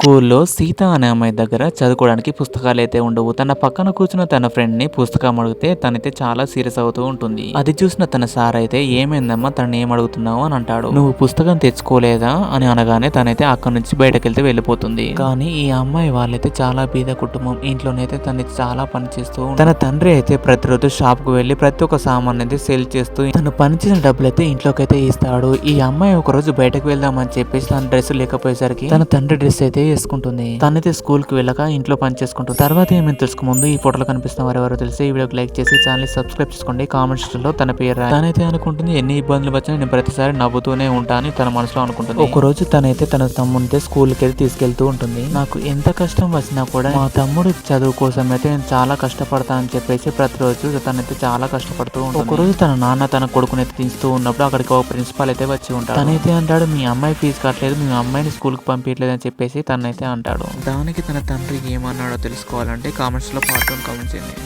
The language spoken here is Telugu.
స్కూల్లో సీత అనే అమ్మాయి దగ్గర చదువుకోవడానికి పుస్తకాలు అయితే ఉండవు. తన పక్కన కూర్చున్న తన ఫ్రెండ్ని పుస్తకం అడిగితే తనైతే చాలా సీరియస్ అవుతూ ఉంటుంది. అది చూసిన తన సార్ అయితే ఏమైందమ్మా తను ఏం అడుగుతున్నావు? అని అంటాడు. నువ్వు పుస్తకం తెచ్చుకోలేదా? అని అనగానే తనైతే అక్కడి నుంచి బయటకెళ్తే వెళ్ళిపోతుంది. కానీ ఈ అమ్మాయి వాళ్ళైతే చాలా బీద కుటుంబం. ఇంట్లోనైతే తను చాలా పని చేస్తూ తన తండ్రి అయితే ప్రతిరోజు షాప్కు వెళ్ళి ప్రతి ఒక్క సామాన్ అయితే సేల్ చేస్తూ తను పనిచేసిన డబ్బులు అయితే ఇంట్లోకి అయితే ఇస్తాడు. ఈ అమ్మాయి ఒక రోజు బయటకు వెళ్దామని చెప్పేసి తన డ్రెస్ లేకపోయేసరికి తన తండ్రి డ్రెస్ అయితే వేసుకుంటుంది తనైతే స్కూల్కి వెళ్ళక ఇంట్లో పని చేసుకుంటుంది తర్వాత ఏమైనా తెలుసుకు ముందు ఈ ఫోటోలో కనిపిస్తున్న వారెవరో తెలిసి ఈ వీడియోకి లైక్ చేసి ఛానల్ సబ్స్క్రైబ్ చేసుకోండి. కామెంట్స్లో తన పేరు. తనైతే అనుకుంటుంది ఎన్ని ఇబ్బందులు వచ్చినా నేను ప్రతిసారి నవ్వుతూనే ఉంటా అని తన మనసులో అనుకుంటుంది. ఒక రోజు తనైతే తన తమ్ముడితే స్కూల్కి వెళ్ళి తీసుకెళ్తూ ఉంటుంది. నాకు ఎంత కష్టం వచ్చినా కూడా మా తమ్ముడు చదువు కోసం అయితే నేను చాలా కష్టపడతా అని చెప్పేసి ప్రతిరోజు తనైతే చాలా కష్టపడుతూ ఉంటుంది. ఒక రోజు తన నాన్న తన కొడుకుని అయితే దించుతూ ఉన్నప్పుడు అక్కడికి ఒక ప్రిన్సిపాల్ అయితే వచ్చి ఉంటాడు. తనైతే అంటాడు మీ అమ్మాయి ఫీజు కట్టలేదు మీ అమ్మాయిని స్కూల్కి పంపించలేదు అని చెప్పేసి తనైతే అంటాడు. దానికి తన తండ్రి ఏమన్నాడో తెలుసుకోవాలంటే కామెంట్స్లో పాటు కామెంట్ చేయండి.